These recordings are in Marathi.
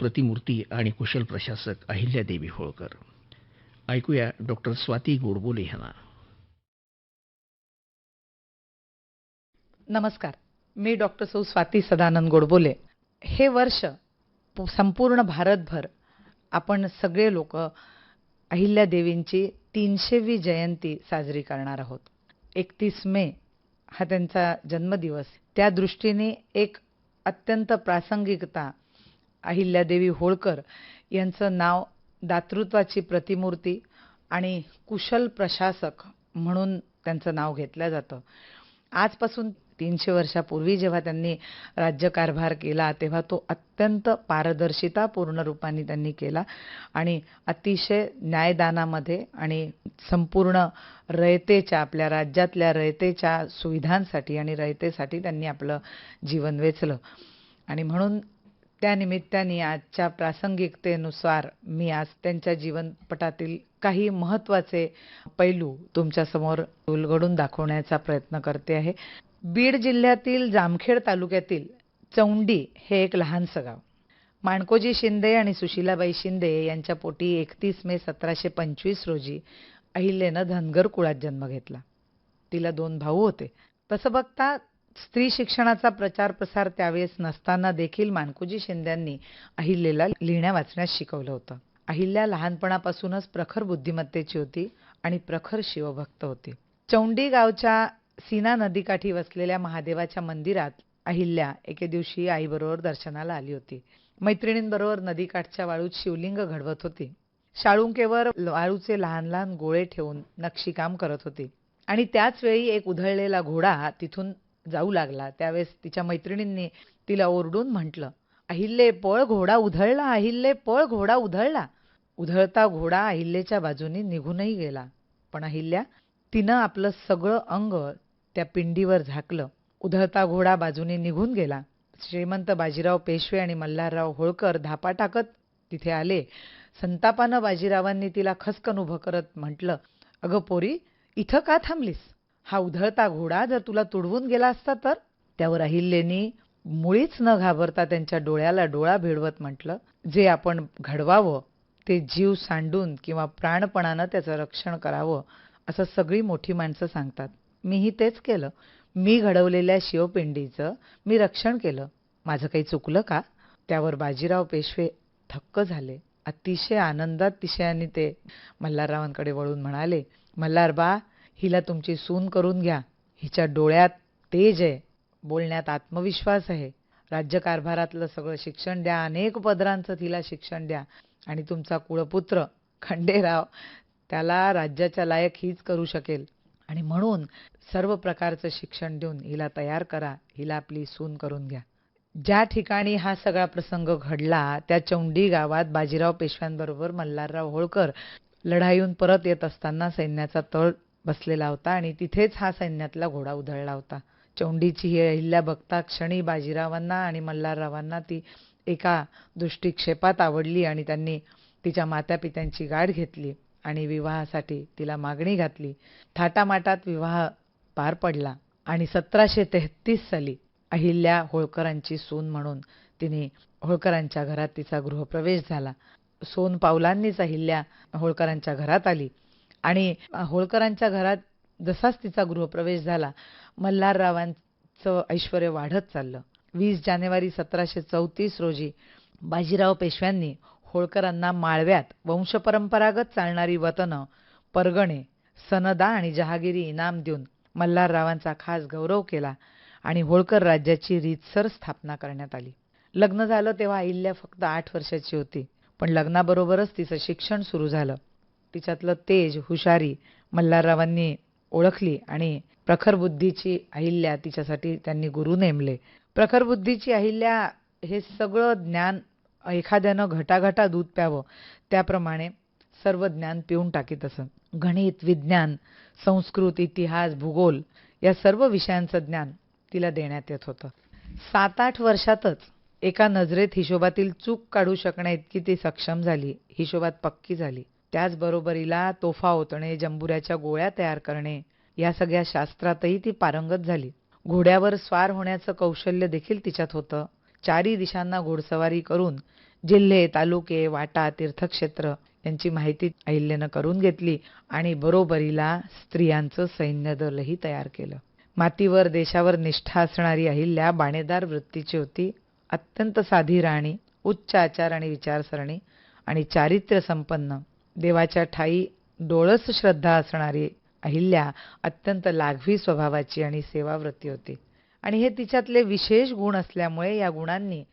प्रतिमूर्ती आणि कुशल प्रशासक अहिल्यादेवी होळकर. ऐकूया डॉक्टर स्वाती गोडबोले यांना. नमस्कार. मी डॉक्टर सौ स्वाती सदानंद गोडबोले. हे वर्ष संपूर्ण भारतभर आपण सगळे लोक अहिल्यादेवींची तीनशेवी जयंती साजरी करणार आहोत. एकतीस मे हा त्यांचा जन्मदिवस. त्या दृष्टीने एक अत्यंत प्रासंगिकता अहिल्यादेवी होळकर यांचं नाव दातृत्वाची प्रतिमूर्ती आणि कुशल प्रशासक म्हणून त्यांचं नाव घेतलं जातं. आजपासून तीनशे वर्षापूर्वी जेव्हा त्यांनी राज्यकारभार केला तेव्हा तो अत्यंत पारदर्शितापूर्ण रूपाने त्यांनी केला आणि अतिशय न्यायदानामध्ये आणि संपूर्ण रयतेच्या आपल्या राज्यातल्या रयतेच्या सुविधांसाठी आणि रयतेसाठी त्यांनी आपलं जीवन वेचलं. आणि म्हणून त्यानिमित्ताने आजच्या प्रासंगिकतेनुसार मी आज त्यांच्या जीवनपटातील काही महत्त्वाचे पैलू तुमच्यासमोर उलगडून दाखवण्याचा प्रयत्न करते आहे. बीड जिल्ह्यातील जामखेड तालुक्यातील चौंडी हे एक लहानसं गाव. माणकोजी शिंदे आणि सुशीलाबाई शिंदे यांच्या पोटी एकतीस मे सतराशे पंचवीस रोजी अहिल्यानं धनगर कुळात जन्म घेतला. तिला दोन भाऊ होते. तसं बघता स्त्री शिक्षणाचा प्रचार प्रसार त्यावेळेस नसताना देखील मानकोजी शिंद्यांनी अहिल्याला लिहिण्या वाचण्यास शिकवलं होतं. अहिल्या लहानपणापासूनच प्रखर बुद्धिमत्तेची होती आणि प्रखर शिवभक्त होती. चौंडी गावच्या सीना नदीकाठी वसलेल्या महादेवाच्या मंदिरात अहिल्या एके दिवशी आईबरोबर दर्शनाला आली होती. मैत्रिणींबरोबर नदीकाठच्या वाळूत शिवलिंग घडवत होती. शाळुंकेवर वाळूचे लहान लहान गोळे ठेवून नक्षीकाम करत होती. आणि त्याच वेळी एक उधळलेला घोडा तिथून जाऊ लागला. त्यावेळेस तिच्या मैत्रिणींनी तिला ओरडून म्हटलं अहिल्ये पळ घोडा उधळला अहिल्ये पळ घोडा उधळला. उधळता घोडा अहिल्येच्या बाजूने निघूनही गेला. पण अहिल्या तिनं आपलं सगळं अंग त्या पिंडीवर झाकलं. उधळता घोडा बाजूने निघून गेला. श्रीमंत बाजीराव पेशवे आणि मल्हारराव होळकर धापा टाकत तिथे आले. संतापानं बाजीरावांनी तिला खसकन उभं करत म्हटलं अगं पोरी इथं का थांबलीस? हा उधळता घोडा जर तुला तुडवून गेला असता तर? त्यावर अहिल्यानी मुळीच न घाबरता त्यांच्या डोळ्याला डोळा भिडवत म्हटलं जे आपण घडवावं ते जीव सांडून किंवा प्राणपणानं त्याचं रक्षण करावं असं सगळी मोठी माणसं सांगतात. मीही तेच केलं. मी घडवलेल्या शिवपिंडीचं मी रक्षण केलं. माझं काही चुकलं का? त्यावर बाजीराव पेशवे थक्क झाले. अतिशय आनंदात तिशयाने ते मल्हाररावांकडे वळून म्हणाले मल्हारबा हिला तुमची सून करून घ्या. हिच्या डोळ्यात तेज आहे. बोलण्यात आत्मविश्वास आहे. राज्यकारभारातलं सगळं शिक्षण द्या. अनेक पदरांचं तिला शिक्षण द्या. आणि तुमचा कुळपुत्र खंडेराव त्याला राज्याच्या लायक हीच करू शकेल. आणि म्हणून सर्व प्रकारचं शिक्षण देऊन हिला तयार करा. हिला आपली सून करून घ्या. ज्या ठिकाणी हा सगळा प्रसंग घडला त्या चौंडी गावात बाजीराव पेशव्यांबरोबर मल्हारराव होळकर लढाईहून परत येत असताना सैन्याचा तळ बसलेला होता आणि तिथेच हा सैन्यातला घोडा उधळला होता. चौंडीची ही अहिल्या बघता क्षणी बाजीरावांना आणि मल्हाररावांना ती एका दृष्टिक्षेपात आवडली आणि त्यांनी तिच्या मातापित्यांची गाठ घेतली आणि विवाहासाठी तिला मागणी घातली. थाटामाटात विवाह पार पडला आणि सतराशे तेहतीस साली अहिल्या होळकरांची सून म्हणून तिने होळकरांच्या घरात तिचा गृहप्रवेश झाला. सोन पावलांनीच अहिल्या होळकरांच्या घरात आली. आणि होळकरांच्या घरात जसाच तिचा गृहप्रवेश झाला मल्हाररावांचं ऐश्वर वाढत चाललं. वीस जानेवारी सतराशे चौतीस रोजी बाजीराव पेशव्यांनी होळकरांना माळव्यात वंशपरंपरागत चालणारी वतनं परगणे सनदा आणि जहागिरी इनाम देऊन मल्हाररावांचा खास गौरव केला आणि होळकर राज्याची रीतसर स्थापना करण्यात आली. लग्न झालं तेव्हा अहिल्या फक्त आठ वर्षाची होती पण लग्नाबरोबरच तिचं शिक्षण सुरू झालं. तिच्यातलं तेज हुशारी मल्हाररावांनी ओळखली आणि प्रखर बुद्धीची अहिल्या तिच्यासाठी त्यांनी गुरु नेमले. प्रखर बुद्धीची अहिल्या हे सगळं ज्ञान एखाद्यानं घटाघटा दूध प्यावं त्याप्रमाणे सर्व ज्ञान पिऊन टाकीत असं. गणित विज्ञान संस्कृत इतिहास भूगोल या सर्व विषयांचं ज्ञान तिला देण्यात येत होतं. सात आठ वर्षातच एका नजरेत हिशोबातील चूक काढू शकण्या इतकी ती सक्षम झाली हिशोबात पक्की झाली. त्याचबरोबरीला तोफा ओतणे जंबुऱ्याच्या गोळ्या तयार करणे या सगळ्या शास्त्रातही ती पारंगत झाली. घोड्यावर स्वार होण्याचं कौशल्य देखील तिच्यात होतं. चारी दिशांना घोडसवारी करून जिल्हे तालुके वाटा तीर्थक्षेत्र यांची माहिती अहिल्यानं करून घेतली आणि बरोबरीला स्त्रियांचं सैन्य दलही तयार केलं. मातीवर देशावर निष्ठा असणारी अहिल्या बाणेदार वृत्तीची होती. अत्यंत साधी राणी उच्च आचार आणि विचारसरणी आणि चारित्र्य संपन्न देवाच्या ठाई डोळस श्रद्धा असणारी अहिल्या अत्यंत लाघवी स्वभावाची आणि सेवाव्रती होती. आणि हे तिच्यातले विशेष गुण असल्यामुळे या गुणांनी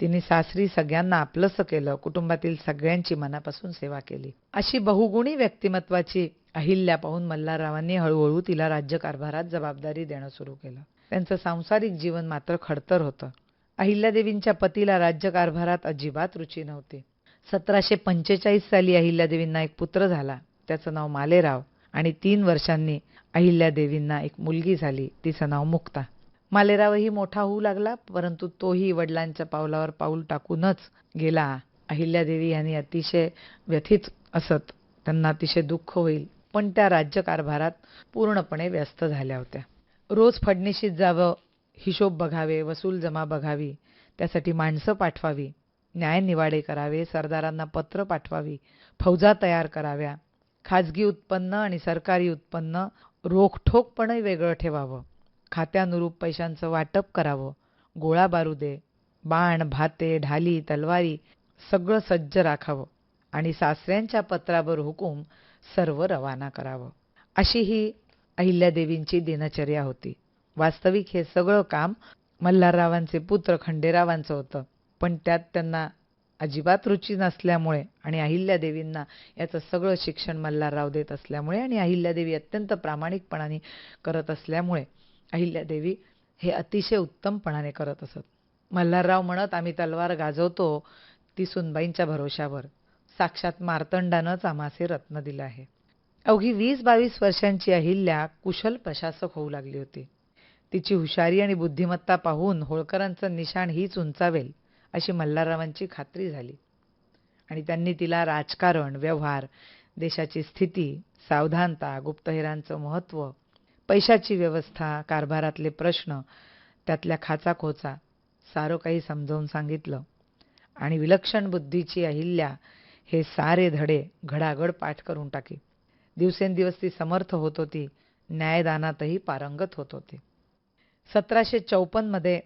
तिने सासरी सगळ्यांना आपलंसं केलं कुटुंबातील सगळ्यांची मनापासून सेवा केली. अशी बहुगुणी व्यक्तिमत्वाची अहिल्या पाहून मल्हाररावांनी हळूहळू तिला राज्यकारभारात जबाबदारी देणं सुरू केलं. त्यांचं सांसारिक जीवन मात्र खडतर होतं. अहिल्यादेवींच्या पतीला राज्यकारभारात अजिबात रुची नव्हती. सतराशे पंचेचाळीस साली अहिल्यादेवींना एक पुत्र झाला. त्याचं नाव मालेराव आणि तीन वर्षांनी अहिल्यादेवींना एक मुलगी झाली. तिचं नाव मुक्ता. मालेरावही मोठा होऊ लागला परंतु तोही वडिलांच्या पावलावर पाऊल टाकूनच गेला. अहिल्यादेवी यांनी अतिशय व्यथित असत. त्यांना अतिशय दुःख होईल. पण त्या राज्यकारभारात पूर्णपणे व्यस्त झाल्या होत्या. रोज फडणीशीत जावं हिशोब बघावे वसूल जमा बघावी त्यासाठी माणसं पाठवावी. न्यायनिवाडे करावे सरदारांना पत्र पाठवावी फौजा तयार कराव्या खाजगी उत्पन्न आणि सरकारी उत्पन्न रोखठोकपणे वेगळं ठेवावं खात्यानुरूप पैशांचं वाटप करावं गोळा बारुदे बाण भाते ढाली तलवारी सगळं सज्ज राखावं आणि सासऱ्यांच्या पत्रावर हुकूम सर्व रवाना करावं. अशी ही अहिल्यादेवींची दिनचर्या होती. वास्तविक हे सगळं काम मल्हाररावांचे पुत्र खंडेरावांचं होतं. पण त्यात त्यांना अजिबात रुची नसल्यामुळे आणि अहिल्यादेवींना याचं सगळं शिक्षण मल्हारराव देत असल्यामुळे आणि अहिल्यादेवी अत्यंत प्रामाणिकपणाने करत असल्यामुळे अहिल्यादेवी हे अतिशय उत्तमपणाने करत असत. मल्हारराव म्हणत आम्ही तलवार गाजवतो ती सुनबाईंच्या भरोशावर. साक्षात मार्तंडानंच आम्हासे रत्न दिलं आहे. अवघी वीस बावीस वर्षांची अहिल्या कुशल प्रशासक होऊ लागली होती. तिची हुशारी आणि बुद्धिमत्ता पाहून होळकरांचं निशाण हीच उंचावेल. अशी मल्हाररावांची खात्री झाली. आणि त्यांनी तिला राजकारण व्यवहार देशाची स्थिती सावधानता गुप्तहेरांचं महत्त्व पैशाची व्यवस्था कारभारातले प्रश्न त्यातल्या खाचाखोचा सारं काही समजावून सांगितलं. आणि विलक्षण बुद्धीची अहिल्या हे सारे धडे घडाघड पाठ करून टाकी. दिवसेंदिवस ती समर्थ होत होती न्यायदानातही पारंगत होत होती. सतराशे चौपन्नमध्ये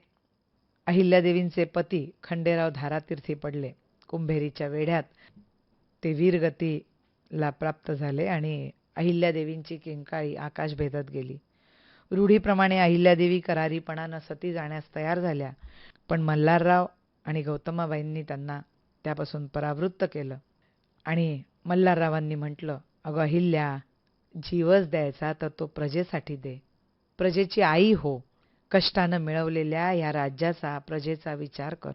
अहिल्यादेवींचे पती खंडेराव धारातीर्थी पडले. कुंभेरीच्या वेढ्यात ते वीरगतीला प्राप्त झाले आणि अहिल्यादेवींची किंकाळी आकाश भेदत गेली. रूढीप्रमाणे अहिल्यादेवी करारीपणानं सती जाण्यास तयार झाल्या पण मल्हारराव आणि गौतमाबाईंनी त्यांना त्यापासून परावृत्त केलं आणि मल्हाररावांनी म्हटलं अगं अहिल्या जीवच द्यायचा तर तो प्रजेसाठी दे. प्रजेची आई हो कष्टानं मिळवलेल्या या राज्याचा प्रजेचा विचार कर.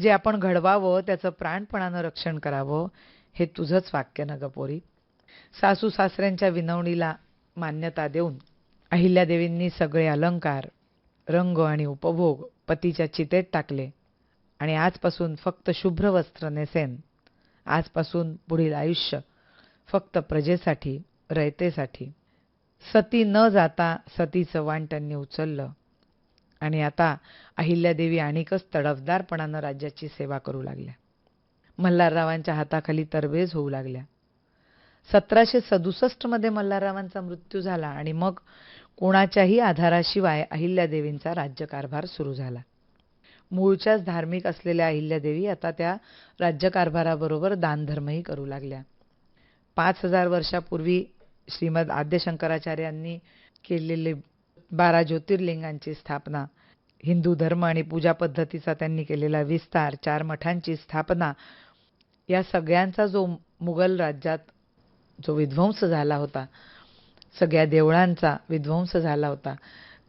जे आपण घडवावं त्याचं प्राणपणानं रक्षण करावं हे तुझंच वाक्य न गपोरी सासू सासऱ्यांच्या विनवणीला मान्यता देऊन अहिल्यादेवींनी सगळे अलंकार रंग आणि उपभोग पतीच्या चितेत टाकले आणि आजपासून फक्त शुभ्र वस्त्र नेसेन. आजपासून पुढील आयुष्य फक्त प्रजेसाठी रयतेसाठी. सती न जाता सतीचं वाण त्यांनी उचललं. आणि आता अहिल्यादेवी आणिकच तडफदारपणानं राज्याची सेवा करू लागल्या. मल्हाररावांच्या हाताखाली तरबेज होऊ लागल्या. सतराशे सदुसष्टमध्ये मल्हाररावांचा मृत्यू झाला आणि मग कोणाच्याही आधाराशिवाय अहिल्यादेवींचा राज्यकारभार सुरू झाला. मूळच्याच धार्मिक असलेल्या अहिल्यादेवी आता त्या राज्यकारभाराबरोबर दानधर्मही करू लागल्या. पाच हजार वर्षापूर्वी श्रीमद आद्यशंकराचार्यांनी केलेले बारा ज्योतिर्लिंगांची स्थापना. हिंदू धर्म आणि पूजा पद्धतीचा त्यांनी केलेला विस्तार चार मठांची स्थापना या सगळ्यांचा जो मुघल राज्यात जो विध्वंस झाला होता सगळ्या देवळांचा विध्वंस झाला होता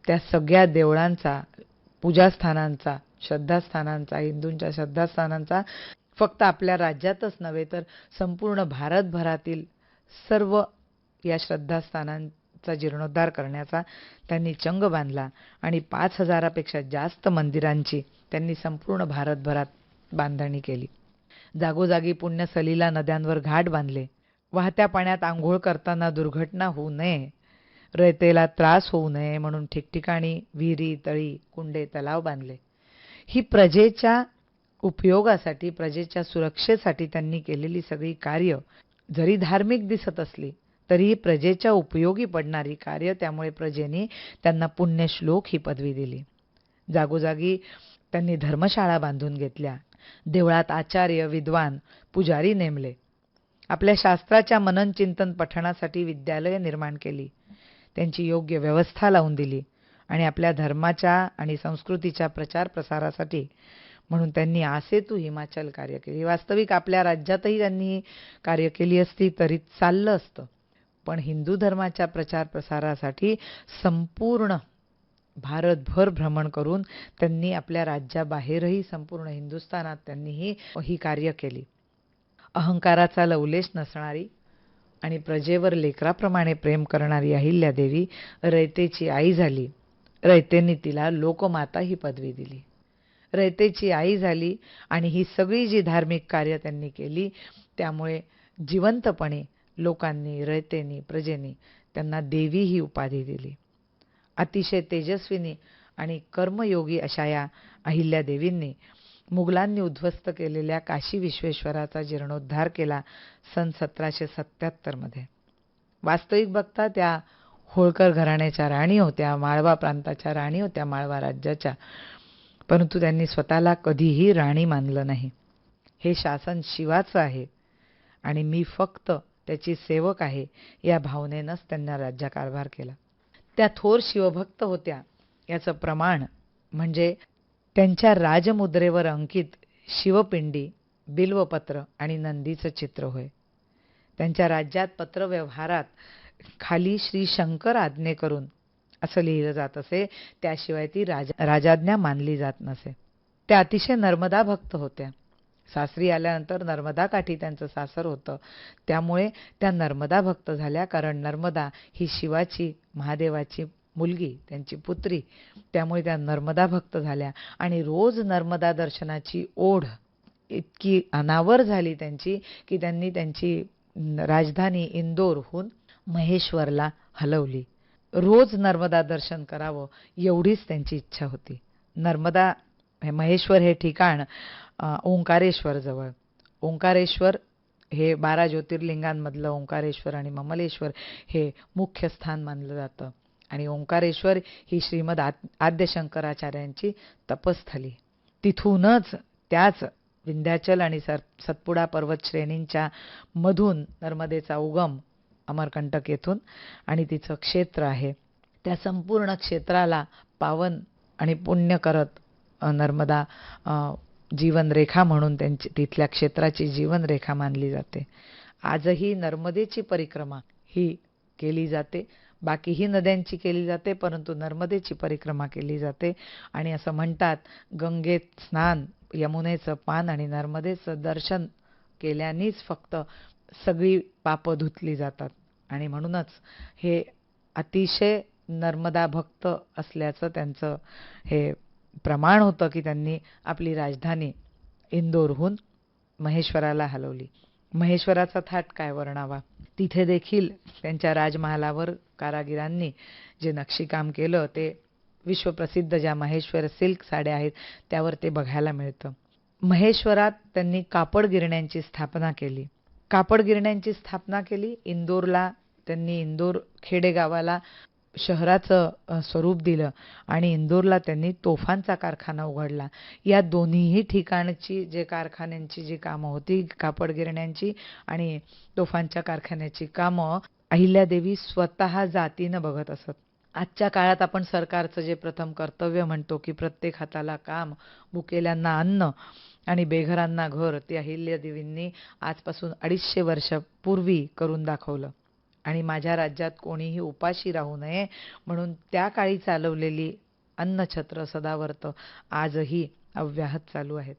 त्या सगळ्या देवळांचा पूजास्थानांचा श्रद्धास्थानांचा हिंदूंच्या श्रद्धास्थानांचा फक्त आपल्या राज्यातच नव्हे तर संपूर्ण भारतभरातील सर्व या श्रद्धास्थानां चा जीर्णोद्धार करण्याचा त्यांनी चंग बांधला आणि पाच हजारापेक्षा जास्त मंदिरांची त्यांनी संपूर्ण भारतभरात बांधणी केली. जागोजागी पुण्य सलीला नद्यांवर घाट बांधले. वाहत्या पाण्यात आंघोळ करताना दुर्घटना होऊ नये रयतेला त्रास होऊ नये म्हणून ठिकठिकाणी विहिरी तळी कुंडे तलाव बांधले. ही प्रजेच्या उपयोगासाठी प्रजेच्या सुरक्षेसाठी त्यांनी केलेली सगळी कार्य जरी धार्मिक दिसत असली तरीही प्रजेच्या उपयोगी पडणारी कार्य त्यामुळे प्रजेने त्यांना पुण्यश्लोक ही पदवी दिली. जागोजागी त्यांनी धर्मशाळा बांधून घेतल्या. देवळात आचार्य विद्वान पुजारी नेमले. आपल्या शास्त्राच्या मनन चिंतन पठणासाठी विद्यालय निर्माण केली. त्यांची योग्य व्यवस्था लावून दिली आणि आपल्या धर्माच्या आणि संस्कृतीच्या प्रचार प्रसारासाठी म्हणून त्यांनी आसेतू हिमाचल कार्य केली. वास्तविक आपल्या राज्यातही त्यांनी कार्य केली असती तरी चाललं असतं. पण हिंदू धर्माच्या प्रचार प्रसारासाठी संपूर्ण भारतभर भ्रमण करून त्यांनी आपल्या राज्याबाहेरही संपूर्ण हिंदुस्थानात त्यांनीही ही ही कार्य केली. अहंकाराचा लवलेश नसणारी आणि प्रजेवर लेकराप्रमाणे प्रेम करणारी अहिल्यादेवी रयतेची आई झाली. रयतेने तिला लोकमाता ही पदवी दिली. रयतेची आई झाली आणि ही सगळी जी धार्मिक कार्य त्यांनी केली त्यामुळे जिवंतपणे लोकांनी रयतेनी प्रजेनी त्यांना देवी ही उपाधी दिली. अतिशय तेजस्विनी आणि कर्मयोगी अशा या अहिल्यादेवींनी मुघलांनी उद्ध्वस्त केलेल्या काशी विश्वेश्वराचा जीर्णोद्धार केला सन सतराशे सत्याहत्तरमध्ये वास्तविक बघता त्या होळकर घराण्याच्या राणी होत्या माळवा प्रांताच्या राणी होत्या माळवा राज्याच्या. परंतु त्यांनी स्वतःला कधीही राणी मानलं नाही. हे शासन शिवाचं आहे आणि मी फक्त त्याची सेवक आहे या भावनेनंच त्यांना राज्यकारभार केला. त्या थोर शिवभक्त होत्या. याचं प्रमाण म्हणजे त्यांच्या राजमुद्रेवर अंकित शिवपिंडी बिल्वपत्र आणि नंदीचं चित्र होय. त्यांच्या राज्यात पत्रव्यवहारात खाली श्री शंकर आज्ञे करून असं लिहिलं जात असे त्याशिवाय ती राज राजाज्ञा मानली जात नसे. त्या अतिशय नर्मदा भक्त होत्या. सासरी आल्यानंतर नर्मदा काठी त्यांचं सासर होतं. त्यामुळे त्या नर्मदा भक्त झाल्या कारण नर्मदा ही शिवाची महादेवाची मुलगी त्यांची पुत्री. त्यामुळे त्या नर्मदा भक्त झाल्या. आणि रोज नर्मदा दर्शनाची ओढ इतकी अनावर झाली त्यांची की त्यांनी त्यांची राजधानी इंदोरहून महेश्वरला हलवली. रोज नर्मदा दर्शन करावं एवढीच त्यांची इच्छा होती. नर्मदा महेश्वर हे ठिकाण ओंकारेश्वर जवळ. ओंकारेश्वर हे बारा ज्योतिर्लिंगांमधलं ओंकारेश्वर आणि ममलेश्वर हे मुख्य स्थान मानलं जातं. आणि ओंकारेश्वर ही श्रीमद आद्यशंकराचार्यांची तपस्थली. तिथूनच त्याच विंध्याचल आणि सर सतपुडा पर्वत श्रेणींच्या मधून नर्मदेचा उगम अमरकंटक येथून आणि तिचं क्षेत्र आहे. त्या संपूर्ण क्षेत्राला पावन आणि पुण्य करत नर्मदा जीवनरेखा म्हणून त्यांची तिथल्या क्षेत्राची जीवनरेखा मानली जाते. आजही नर्मदेची परिक्रमा ही केली जाते. बाकीही नद्यांची केली जाते परंतु नर्मदेची परिक्रमा केली जाते. आणि असं म्हणतात गंगेत स्नान यमुनेचं पान आणि नर्मदेचं दर्शन केल्यानेच फक्त सगळी पापं धुतली जातात. आणि म्हणूनच हे अतिशय नर्मदा भक्त असल्याचं त्यांचं हे प्रमाण होतं की त्यांनी आपली राजधानी इंदोरहून महेश्वराला हलवली. महेश्वराचा थाट काय वर्णावा? तिथे देखील त्यांच्या राजमहालावर कारागिरांनी जे नक्षीकाम केलं ते विश्वप्रसिद्ध ज्या महेश्वर सिल्क साड्या आहेत त्यावर ते बघायला मिळतं. महेश्वरात त्यांनी कापड गिरण्यांची स्थापना केली. कापड गिरण्यांची स्थापना केली. इंदोरला त्यांनी इंदोर खेडेगावाला शहराचं स्वरूप दिलं आणि इंदोरला त्यांनी तोफांचा कारखाना उघडला. या दोन्हीही ठिकाणची जे कारखान्यांची जी कामं होती कापड गिरण्यांची आणि तोफांच्या कारखान्याची कामं अहिल्यादेवी स्वतः जातीनं बघत असत. आजच्या काळात आपण सरकारचं जे प्रथम कर्तव्य म्हणतो की प्रत्येक हाताला काम भुकेल्यांना अन्न आणि बेघरांना घर ते अहिल्यादेवींनी आजपासून अडीचशे वर्षापूर्वी करून दाखवलं. आणि माझ्या राज्यात कोणीही उपाशी राहू नये म्हणून त्या काळी चालवलेली अन्नछत्र सदावर्त आजही अव्याहत चालू आहेत.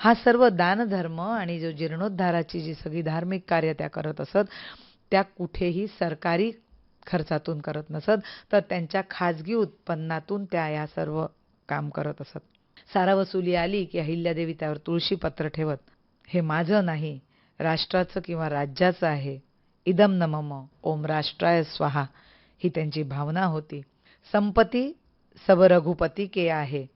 हा सर्व दानधर्म आणि जो जीर्णोद्धाराची जी सगळी धार्मिक कार्य त्या करत असत त्या कुठेही सरकारी खर्चातून करत नसत तर त्यांच्या खाजगी उत्पन्नातून त्या या सर्व काम करत असत. सारा वसुली आली की अहिल्यादेवी त्यावर तुळशी पत्र ठेवत हे माझं नाही राष्ट्राचं किंवा राज्याचं आहे इदम नमम ओम राष्ट्राय स्वाहा. ही त्यांची भावना होती. संपत्ती सब रघुपती के आहे.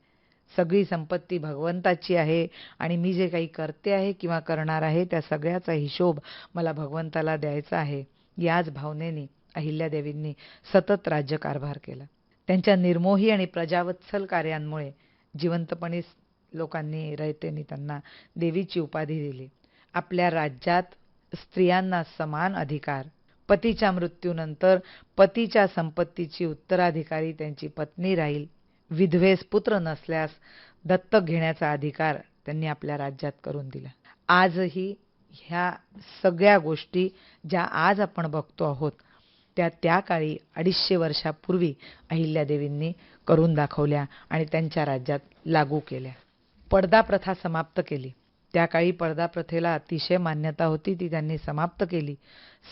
सगळी संपत्ती भगवंताची आहे आणि मी जे काही करते आहे किंवा करणार आहे त्या सगळ्याचा हिशोब मला भगवंताला द्यायचा आहे. याच भावनेने अहिल्यादेवींनी सतत राज्यकारभार केला. त्यांच्या निर्मोही आणि प्रजावत्सल कार्यांमुळे जिवंतपणी लोकांनी रयतेने त्यांना देवीची उपाधी दिली. आपल्या राज्यात स्त्रियांना समान अधिकार. पतीच्या मृत्यूनंतर पतीच्या संपत्तीची उत्तराधिकारी त्यांची पत्नी राहील. विधवेस पुत्र नसल्यास दत्तक घेण्याचा अधिकार त्यांनी आपल्या राज्यात करून दिला. आजही ह्या सगळ्या गोष्टी ज्या आज आपण बघतो आहोत त्या त्या काळी अडीचशे वर्षापूर्वी अहिल्यादेवींनी करून दाखवल्या आणि त्यांच्या राज्यात लागू केल्या. पडदा प्रथा समाप्त केली. त्या काळी पडदा प्रथेला अतिशय मान्यता होती. ती त्यांनी समाप्त केली.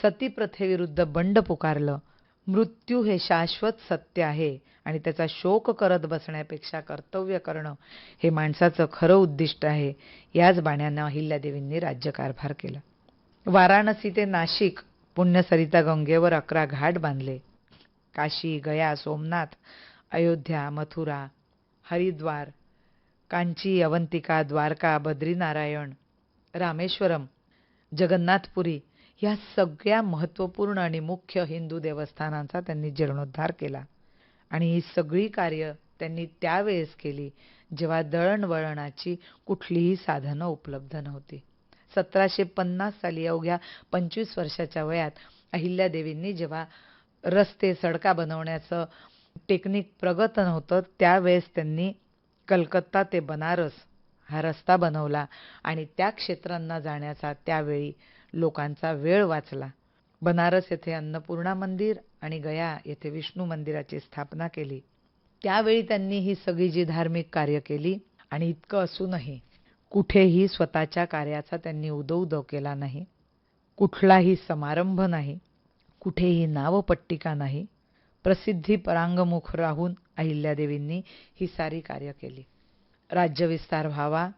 सती प्रथेविरुद्ध बंड पुकारलं. मृत्यू हे शाश्वत सत्य आहे आणि त्याचा शोक करत बसण्यापेक्षा कर्तव्य करणं हे माणसाचं खरं उद्दिष्ट आहे. याच बाण्यानं अहिल्यादेवींनी राज्यकारभार केला. वाराणसी ते नाशिक पुण्यसरिता गंगेवर अकरा घाट बांधले. काशी गया सोमनाथ अयोध्या मथुरा हरिद्वार कांची अवंतिका द्वारका बद्रीनारायण रामेश्वरम जगन्नाथपुरी ह्या सगळ्या महत्त्वपूर्ण आणि मुख्य हिंदू देवस्थानांचा त्यांनी जीर्णोद्धार केला. आणि ही सगळी कार्य त्यांनी त्यावेळेस केली जेव्हा दळणवळणाची कुठलीही साधनं उपलब्ध नव्हती. सतराशे पन्नास साली अवघ्या पंचवीस वर्षाच्या वयात अहिल्यादेवींनी जेव्हा रस्ते सडका बनवण्याचं टेक्निक प्रगत नव्हतं त्यावेळेस त्यांनी कलकत्ता ते बनारस हा रस्ता बनवला आणि त्या क्षेत्रांना जाण्याचा त्यावेळी लोकांचा वेळ वाचला. बनारस येथे अन्नपूर्णा मंदिर आणि गया येथे विष्णू मंदिराची स्थापना केली. त्यावेळी त्यांनी ही सगळी जी धार्मिक कार्य केली आणि इतकं असूनही कुठेही स्वतःच्या कार्याचा त्यांनी उदो केला नाही. कुठलाही समारंभ नाही. कुठेही नावपट्टिका नाही. प्रसिद्धी परांगमुख राहून अहिल्यादेवींनी ही सारी कार्य केली. राज्यविस्तार व्हावा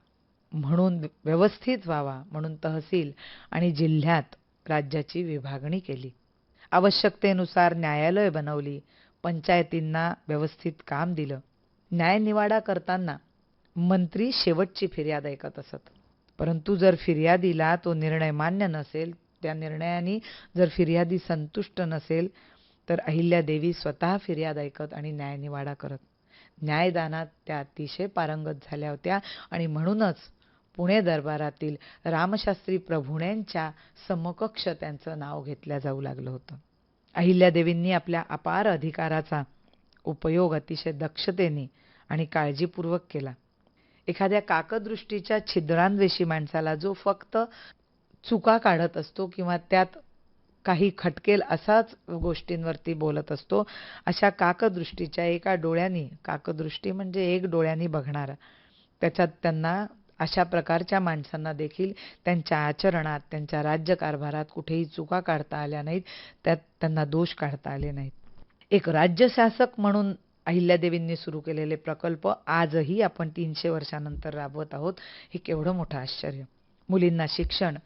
म्हणून व्यवस्थित व्हावा म्हणून तहसील आणि जिल्ह्यात राज्याची विभागणी केली. आवश्यकतेनुसार न्यायालय बनवली. पंचायतींना व्यवस्थित काम दिलं. न्यायनिवाडा करताना मंत्री शेवटची फिर्याद ऐकत असत. परंतु जर फिर्यादीला तो निर्णय मान्य नसेल त्या निर्णयाने जर फिर्यादी संतुष्ट नसेल तर अहिल्यादेवी स्वतः फिर्याद ऐकत आणि न्यायनिवाडा करत. न्यायदानात त्या अतिशय पारंगत झाल्या होत्या आणि म्हणूनच पुणे दरबारातील रामशास्त्री प्रभुण्यांच्या समकक्ष त्यांचं नाव घेतल्या जाऊ लागलं होतं. अहिल्यादेवींनी आपल्या अपार अधिकाराचा उपयोग अतिशय दक्षतेने आणि काळजीपूर्वक केला. एखाद्या काकदृष्टीच्या छिद्रांवेशी माणसाला जो फक्त चुका काढत असतो किंवा त्यात काही खटकेल असाच गोष्टींवरती बोलत असतो. अशा काकदृष्टीच्या एका डोळ्यांनी काकदृष्टी म्हणजे एक डोळ्यांनी बघणारा. त्याच्यात त्यांना अशा प्रकारच्या माणसांना देखील त्यांच्या आचरणात त्यांच्या राज्यकारभारात कुठेही चुका काढता आल्या नाहीत त्यात त्यांना दोष काढता आले नाहीत. एक राज्यशासक म्हणून अहिल्यादेवींनी सुरू केलेले प्रकल्प आजही आपण तीनशे वर्षानंतर राबवत आहोत हे केवढं मोठं आश्चर्य. मुलींना शिक्षण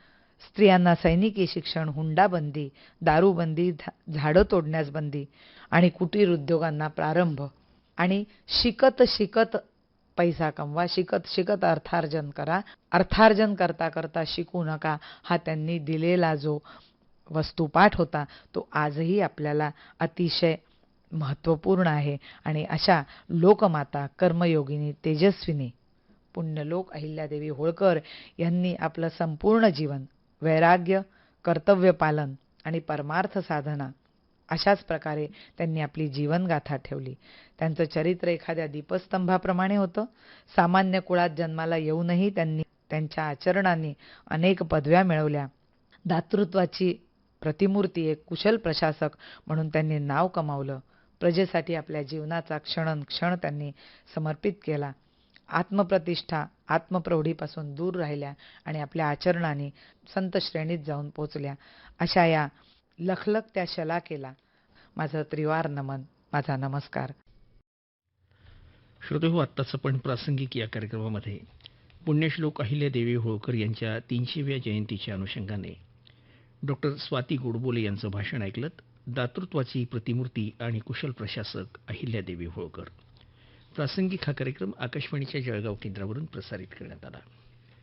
स्त्रियांना सैनिकी शिक्षण हुंडाबंदी दारूबंदी झाडं तोडण्यास बंदी आणि कुटीर उद्योगांना प्रारंभ आणि शिकत शिकत पैसा कमवा शिकत शिकत अर्थार्जन करा. अर्थार्जन करता करता शिकू नका हा त्यांनी दिलेला जो वस्तुपाठ होता तो आजही आपल्याला अतिशय महत्त्वपूर्ण आहे आणि अशा लोकमाता कर्मयोगिनी तेजस्विनी पुण्यलोक अहिल्यादेवी होळकर यांनी आपलं संपूर्ण जीवन वैराग्य कर्तव्यपालन आणि परमार्थ साधना अशाच प्रकारे त्यांनी आपली जीवनगाथा ठेवली. त्यांचं चरित्र एखाद्या दीपस्तंभाप्रमाणे होतं. सामान्य कुळात जन्माला येऊनही त्यांनी त्यांच्या आचरणाने अनेक पदव्या मिळवल्या. दातृत्वाची प्रतिमूर्ती एक कुशल प्रशासक म्हणून त्यांनी नाव कमावलं. प्रजेसाठी आपल्या जीवनाचा क्षणन क्षण त्यांनी समर्पित केला. आत्मप्रतिष्ठा आत्मप्रौढीपासून दूर राहिल्या आणि आपल्या आचरणाने संत श्रेणीत जाऊन पोचल्या. अशा या लखलख त्या शलाकेला माझं त्रिवार नमन माझा नमस्कार. श्रोते हो आत्ताच पण प्रासंगिक या कार्यक्रमामध्ये पुण्यश्लोक अहिल्या देवी होळकर यांच्या तीनशेव्या जयंतीच्या अनुषंगाने डॉक्टर स्वाती गोडबोले यांचं भाषण ऐकलं दातृत्वाची प्रतिमूर्ती आणि कुशल प्रशासक अहिल्यादेवी होळकर. प्रासंगिक हा कार्यक्रम आकाशवाणीच्या जळगाव केंद्रावरून प्रसारित करण्यात आला.